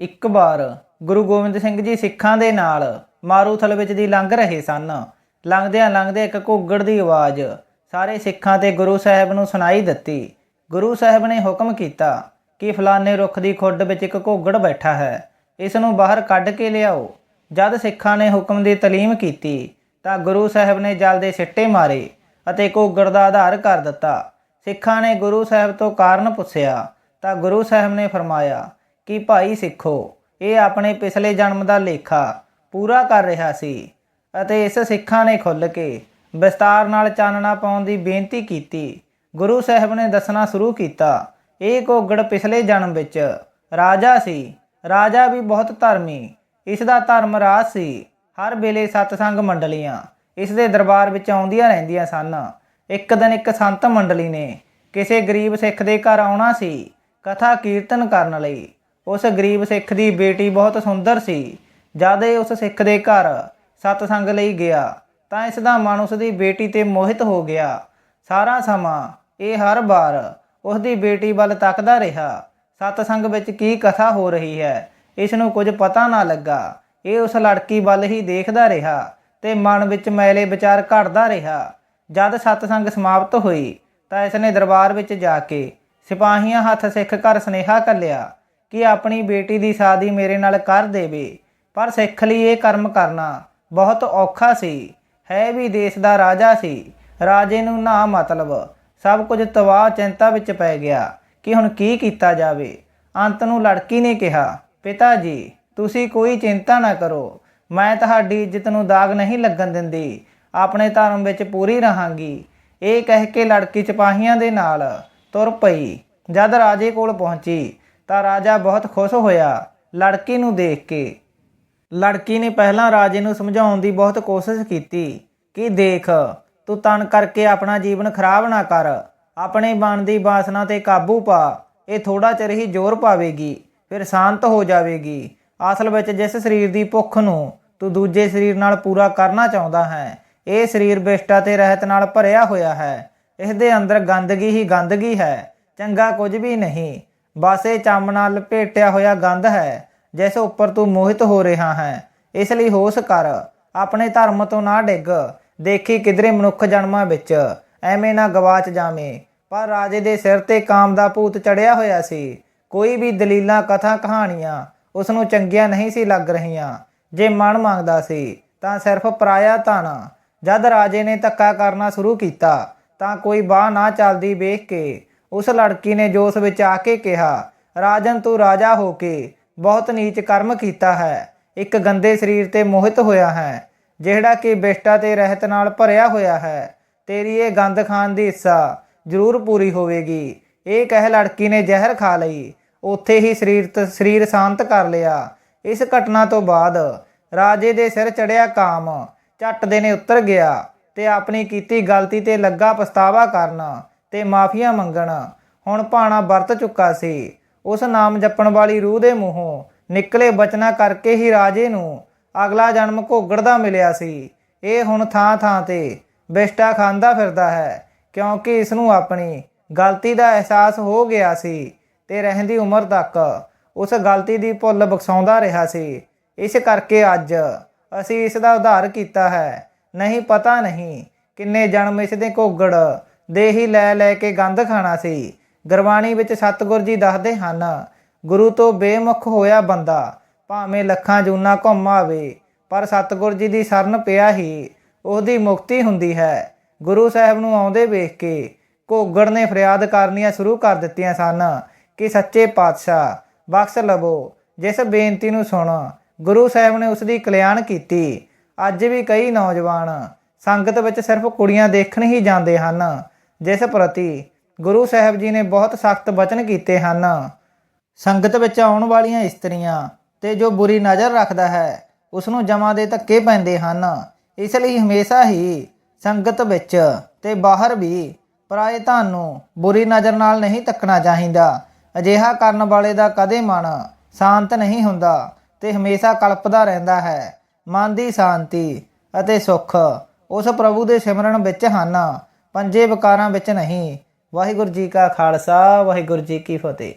ਇੱਕ ਵਾਰ ਗੁਰੂ ਗੋਬਿੰਦ ਸਿੰਘ ਜੀ ਸਿੱਖਾਂ ਦੇ ਨਾਲ ਮਾਰੂਥਲ ਵਿੱਚ ਦੀ ਲੰਘ ਰਹੇ ਸਨ। ਲੰਘਦਿਆਂ ਲੰਘਦੇ ਇੱਕ ਘੁੱਗੜ ਦੀ ਆਵਾਜ਼ ਸਾਰੇ ਸਿੱਖਾਂ ਤੇ ਗੁਰੂ ਸਾਹਿਬ ਨੂੰ ਸੁਣਾਈ ਦਿੱਤੀ। ਗੁਰੂ ਸਾਹਿਬ ਨੇ ਹੁਕਮ ਕੀਤਾ ਕਿ ਫਲਾਣੇ ਰੁੱਖ ਦੀ ਖੁੱਡ ਵਿੱਚ ਇੱਕ ਘੋਗੜ ਬੈਠਾ ਹੈ। ਇਸ ਨੂੰ ਬਾਹਰ ਕੱਢ ਕੇ ਲਿਆਓ। ਜਦ ਸਿੱਖਾਂ ਨੇ ਹੁਕਮ ਦੀ ਤਾਲੀਮ ਕੀਤੀ ਤਾਂ ਗੁਰੂ ਸਾਹਿਬ ਨੇ ਜਲ ਦੇ ਸਿੱਟੇ ਮਾਰੇ ਅਤੇ ਘੋਗੜ ਦਾ ਆਧਾਰ ਕਰ ਦਿੱਤਾ। ਸਿੱਖਾਂ ਨੇ ਗੁਰੂ ਸਾਹਿਬ ਤੋਂ ਕਾਰਨ ਪੁੱਛਿਆ ਤਾਂ ਗੁਰੂ ਸਾਹਿਬ ਨੇ ਫਰਮਾਇਆ ਕਿ ਭਾਈ ਸਿੱਖੋ, ਇਹ ਆਪਣੇ ਪਿਛਲੇ ਜਨਮ ਦਾ ਲੇਖਾ ਪੂਰਾ ਕਰ ਰਿਹਾ ਸੀ ਅਤੇ ਇਸ ਸਿੱਖਾਂ ਨੇ ਖੁੱਲ ਕੇ ਵਿਸਤਾਰ ਨਾਲ ਚਾਨਣਾ ਪਾਉਣ ਦੀ ਬੇਨਤੀ ਕੀਤੀ। ਗੁਰੂ ਸਾਹਿਬ ਨੇ ਦੱਸਣਾ ਸ਼ੁਰੂ ਕੀਤਾ, ਇਹ ਘੋਗੜ ਪਿਛਲੇ ਜਨਮ ਵਿੱਚ ਰਾਜਾ ਸੀ। ਰਾਜਾ ਵੀ ਬਹੁਤ ਧਰਮੀ, ਇਸ ਦਾ ਧਰਮ ਰਾਜ ਸੀ। ਹਰ ਵੇਲੇ ਸਤਸੰਗ ਮੰਡਲੀਆਂ ਇਸ ਦੇ ਦਰਬਾਰ ਵਿੱਚ ਆਉਂਦੀਆਂ ਰਹਿੰਦੀਆਂ ਸਨ। ਇੱਕ ਦਿਨ ਇੱਕ ਸੰਤ ਮੰਡਲੀ ਨੇ ਕਿਸੇ ਗਰੀਬ ਸਿੱਖ ਦੇ ਘਰ ਆਉਣਾ ਸੀ, ਕਥਾ ਕੀਰਤਨ ਕਰਨ ਲਈ। ਉਸ ਗਰੀਬ ਸਿੱਖ ਦੀ ਬੇਟੀ ਬਹੁਤ ਸੁੰਦਰ ਸੀ। ਜਦ ਇਹ ਉਸ ਸਿੱਖ ਦੇ ਘਰ ਸਤਸੰਗ ਲਈ ਗਿਆ, ਤਾਂ ਇਸ ਦਾ ਮਨ ਉਸ ਦੀ ਬੇਟੀ ਤੇ ਮੋਹਿਤ ਹੋ ਗਿਆ। ਸਾਰਾ ਸਮਾਂ ਇਹ ਹਰ ਵਾਰ ਉਸ ਦੀ ਬੇਟੀ ਵੱਲ ਤੱਕਦਾ ਰਿਹਾ। ਸਤਸੰਗ ਵਿੱਚ ਕੀ ਕਥਾ ਹੋ ਰਹੀ ਹੈ, ਇਸ ਨੂੰ ਕੁਝ ਪਤਾ ਨਾ ਲੱਗਾ। ਇਹ ਉਸ ਲੜਕੀ ਵੱਲ ਹੀ ਦੇਖਦਾ ਰਿਹਾ ਤੇ ਮਨ ਵਿੱਚ ਮੈਲੇ ਵਿਚਾਰ ਘੜਦਾ ਰਿਹਾ। ਜਦ ਸਤਸੰਗ ਸਮਾਪਤ ਹੋਈ, ਤਾਂ ਇਸ ਨੇ ਦਰਬਾਰ ਵਿੱਚ ਜਾ ਕੇ ਸਿਪਾਹੀਆਂ ਹੱਥ ਸਿੱਖ ਘਰ ਸੁਨੇਹਾ ਕੱਲਿਆ ਕਿ ਆਪਣੀ ਬੇਟੀ ਦੀ ਸ਼ਾਦੀ ਮੇਰੇ ਨਾਲ ਕਰ ਦੇਵੇ। ਪਰ ਸਿੱਖ ਲਈ ਇਹ ਕਰਮ ਕਰਨਾ ਬਹੁਤ ਔਖਾ ਸੀ। ਹੈ ਵੀ ਦੇਸ਼ ਦਾ ਰਾਜਾ ਸੀ। ਰਾਜੇ ਨੂੰ ਨਾ ਮਤਲਬ। ਸਭ ਕੁਝ ਤਬਾਹ ਚਿੰਤਾ ਵਿੱਚ ਪੈ ਗਿਆ ਕਿ ਹੁਣ ਕੀ ਕੀਤਾ ਜਾਵੇ। ਅੰਤ ਨੂੰ ਲੜਕੀ ਨੇ ਕਿਹਾ, ਪਿਤਾ ਜੀ, ਤੁਸੀਂ ਕੋਈ ਚਿੰਤਾ ਨਾ ਕਰੋ। ਮੈਂ ਤੁਹਾਡੀ ਇੱਜ਼ਤ ਨੂੰ ਦਾਗ ਨਹੀਂ ਲੱਗਣ ਦਿੰਦੀ। ਆਪਣੇ ਧਰਮ ਵਿੱਚ ਪੂਰੀ ਰਹਾਂਗੀ। ਇਹ ਕਹਿ ਕੇ ਲੜਕੀ ਸਿਪਾਹੀਆਂ ਦੇ ਨਾਲ ਤੁਰ ਪਈ। ਜਦ ਰਾਜੇ ਕੋਲ ਪਹੁੰਚੀ ਤਾਂ ਰਾਜਾ ਬਹੁਤ ਖੁਸ਼ ਹੋਇਆ। ਲੜਕੀ ਨੂੰ ਦੇਖ ਕੇ। ਲੜਕੀ ਨੇ ਪਹਿਲਾਂ ਰਾਜੇ ਨੂੰ ਸਮਝਾਉਣ ਦੀ ਬਹੁਤ ਕੋਸ਼ਿਸ਼ ਕੀਤੀ ਕਿ ਦੇਖ, ਤੂੰ ਤਨ ਕਰਕੇ ਆਪਣਾ ਜੀਵਨ ਖਰਾਬ ਨਾ ਕਰ। ਆਪਣੇ ਮਨ ਦੀ ਬਾਸਨਾ ਤੇ ਕਾਬੂ ਪਾ। ਇਹ ਥੋੜਾ ਚਿਰ ਹੀ ਜ਼ੋਰ ਪਾਵੇਗੀ, ਫਿਰ ਸ਼ਾਂਤ ਹੋ ਜਾਵੇਗੀ। ਅਸਲ ਵਿੱਚ ਜਿਸ ਸਰੀਰ ਦੀ ਭੁੱਖ ਨੂੰ ਤੂੰ ਦੂਜੇ ਸਰੀਰ ਨਾਲ ਪੂਰਾ ਕਰਨਾ ਚਾਹੁੰਦਾ ਹੈ, ਇਹ ਸਰੀਰ ਵਿਸ਼ਟਾ ਤੇ ਰਹਿਤ ਨਾਲ ਭਰਿਆ ਹੋਇਆ ਹੈ। ਇਸ ਦੇ ਅੰਦਰ ਗੰਦਗੀ ਹੀ ਗੰਦਗੀ ਹੈ, ਚੰਗਾ ਕੁਝ ਵੀ ਨਹੀਂ। ਬਸ ਇਹ ਚੰਮ ਨਾਲ ਲਪੇਟਿਆ ਹੋਇਆ ਗੰਧ ਹੈ, ਜਿਸ ਉੱਪਰ ਤੂੰ ਮੋਹਿਤ ਹੋ ਰਿਹਾ ਹੈ। ਇਸ ਲਈ ਹੋਸ਼ ਕਰ, ਆਪਣੇ ਧਰਮ ਤੋਂ ਨਾ ਡਿੱਗ। ਦੇਖੀ ਕਿਧਰੇ ਮਨੁੱਖ ਜਨਮਾਂ ਵਿੱਚ, ਐਵੇਂ ਨਾ ਗਵਾਚ ਜਾਵੇਂ। ਪਰ ਰਾਜੇ ਦੇ ਸਿਰ ਤੇ ਕਾਮ ਦਾ ਭੂਤ ਚੜਿਆ ਹੋਇਆ ਸੀ। ਕੋਈ ਵੀ ਦਲੀਲਾਂ, ਕਥਾ, ਕਹਾਣੀਆਂ ਉਸ ਨੂੰ ਚੰਗੀਆਂ ਨਹੀਂ ਸੀ ਲੱਗ ਰਹੀਆਂ। ਜੇ ਮਨ ਮੰਗਦਾ ਸੀ, ਤਾਂ ਸਿਰਫ ਪਰਾਇਆ ਧਨ। ਜਦ ਰਾਜੇ ਨੇ ਧੱਕਾ ਕਰਨਾ ਸ਼ੁਰੂ ਕੀਤਾ, ਤਾਂ ਕੋਈ ਬਾਹ ਨਾ ਚੱਲਦੀ ਵੇਖ ਕੇ ਉਸ ਲੜਕੀ ਨੇ ਜੋਸ਼ ਵਿੱਚ ਆ ਕੇ ਕਿਹਾ, ਰਾਜਨ, ਤੂੰ ਰਾਜਾ ਹੋ ਕੇ ਬਹੁਤ ਨੀਚ ਕਰਮ ਕੀਤਾ ਹੈ। ਇੱਕ ਗੰਦੇ ਸਰੀਰ ਤੇ ਮੋਹਿਤ ਹੋਇਆ ਹੈ, ਜਿਹੜਾ ਕਿ ਬੇਸ਼ਟਾ ਤੇ ਰਹਿਤ ਨਾਲ ਭਰਿਆ ਹੋਇਆ ਹੈ। ਤੇਰੀ ਇਹ ਗੰਦ ਖਾਨ ਦੀ ਇੱਛਾ ਜ਼ਰੂਰ ਪੂਰੀ ਹੋਵੇਗੀ। ਇਹ ਕਹਿ ਲੜਕੀ ਨੇ ਜ਼ਹਿਰ ਖਾ ਲਈ। ਉੱਥੇ ਹੀ ਸਰੀਰ ਤ- ਸਰੀਰ ਸ਼ਾਂਤ ਕਰ ਲਿਆ। ਇਸ ਘਟਨਾ ਤੋਂ ਬਾਅਦ ਰਾਜੇ ਦੇ ਸਿਰ ਚੜਿਆ ਕਾਮ। ਝੱਟ ਦੇ ਨੇ ਉਤਰ ਗਿਆ ਤੇ ਆਪਣੀ ਕੀਤੀ ਗਲਤੀ ਤੇ ਲੱਗਾ ਪਛਤਾਵਾ ਕਰਨ। ਤੇ ਮਾਫੀਆਂ ਮੰਗਣ। ਹੁਣ ਭਾਣਾ ਵਰਤ ਚੁੱਕਾ ਸੀ। ਉਸ ਨਾਮ ਜਪਣ ਵਾਲੀ ਰੂਹ ਦੇ ਮੂੰਹੋਂ ਨਿਕਲੇ ਬਚਨਾ ਕਰਕੇ ਹੀ ਰਾਜੇ ਨੂੰ ਅਗਲਾ ਜਨਮ ਘੋਗੜ ਦਾ ਮਿਲਿਆ ਸੀ। ਇਹ ਹੁਣ ਥਾਂ ਥਾਂ ਤੇ ਬਿਸ਼ਟਾ ਖਾਂਦਾ ਫਿਰਦਾ ਹੈ, ਕਿਉਂਕਿ ਇਸ ਨੂੰ ਆਪਣੀ ਗਲਤੀ ਦਾ ਅਹਿਸਾਸ ਹੋ ਗਿਆ ਸੀ ਤੇ ਰਹਿੰਦੀ ਉਮਰ ਤੱਕ ਉਸ ਗਲਤੀ ਦੀ ਭੁੱਲ ਬਖਸ਼ਾਉਂਦਾ ਰਿਹਾ ਸੀ। ਇਸ ਕਰਕੇ ਅੱਜ ਅਸੀਂ ਇਸ ਦਾ ਉਧਾਰ ਕੀਤਾ ਹੈ। ਨਹੀਂ ਪਤਾ ਨਹੀਂ ਕਿੰਨੇ ਜਨਮ ਇਸ ਦੇ ਘੋਗੜ ਦੇ ਹੀ ਲੈ ਲੈ ਕੇ ਗੰਦ ਖਾਣਾ ਸੀ। ਗੁਰਬਾਣੀ ਵਿੱਚ ਸਤਿਗੁਰ ਜੀ ਦੱਸਦੇ ਹਨ, ਗੁਰੂ ਤੋਂ ਬੇਮੁਖ ਹੋਇਆ ਬੰਦਾ, ਭਾਵੇਂ ਲੱਖਾਂ ਜੂਨਾ ਘੁੰਮ ਆਵੇ, ਪਰ ਸਤਿਗੁਰ ਜੀ ਦੀ ਸ਼ਰਨ ਪਿਆ ਹੀ, ਉਹਦੀ ਮੁਕਤੀ ਹੁੰਦੀ ਹੈ। ਗੁਰੂ ਸਾਹਿਬ ਨੂੰ ਆਉਂਦੇ ਵੇਖ ਕੇ ਘੋਗੜ ਨੇ ਫਰਿਆਦ ਕਰਨੀਆਂ ਸ਼ੁਰੂ ਕਰ ਦਿੱਤੀਆਂ ਸਨ ਕਿ ਸੱਚੇ ਪਾਤਸ਼ਾਹ, ਬਖਸ਼ ਲਵੋ, ਜਿਸ ਬੇਨਤੀ ਨੂੰ ਸੁਣ, ਗੁਰੂ ਸਾਹਿਬ ਨੇ ਉਸ ਦੀ ਕਲਿਆਣ ਕੀਤੀ। ਅੱਜ ਵੀ ਕਈ ਨੌਜਵਾਨ ਸੰਗਤ ਵਿੱਚ ਸਿਰਫ ਕੁੜੀਆਂ ਦੇਖਣ ਹੀ ਜਾਂਦੇ ਹਨ। ਜਿਸ ਪ੍ਰਤੀ ਗੁਰੂ ਸਾਹਿਬ ਜੀ ਨੇ ਬਹੁਤ ਸਖਤ ਬਚਨ ਕੀਤੇ ਹਨ। ਸੰਗਤ ਵਿੱਚ ਆਉਣ ਵਾਲੀਆਂ ਇਸਤਰੀਆਂ ਤੇ ਜੋ ਬੁਰੀ ਨਜ਼ਰ ਰੱਖਦਾ ਹੈ ਉਸ ਨੂੰ ਜਮਾ ਦੇ ਧੱਕੇ ਪੈਂਦੇ ਹਨ। ਇਸ ਲਈ ਹਮੇਸ਼ਾ ਹੀ ਸੰਗਤ ਵਿੱਚ ਤੇ ਬਾਹਰ ਵੀ ਪਰਾਏ ਧਨ ਨੂੰ ਬੁਰੀ ਨਜ਼ਰ ਨਾਲ ਨਹੀਂ ਤੱਕਣਾ ਚਾਹੀਦਾ। ਅਜਿਹਾ ਕਰਨ ਵਾਲੇ ਦਾ ਕਦੇ ਮਨ ਸ਼ਾਂਤ ਨਹੀਂ ਹੁੰਦਾ ਤੇ ਹਮੇਸ਼ਾ ਕਲਪਦਾ ਰਹਿੰਦਾ ਹੈ। ਮਨ ਦੀ ਸ਼ਾਂਤੀ ਅਤੇ ਸੁੱਖ ਉਸ ਪ੍ਰਭੂ ਦੇ ਸਿਮਰਨ ਵਿੱਚ ਹਨ। ਪੰਜੇ ਵਿਕਾਰਾਂ ਵਿੱਚ ਨਹੀਂ। ਵਾਹਿਗੁਰੂ ਜੀ ਕਾ ਖਾਲਸਾ ਵਾਹਿਗੁਰੂ ਜੀ ਕੀ ਫਤਿਹ।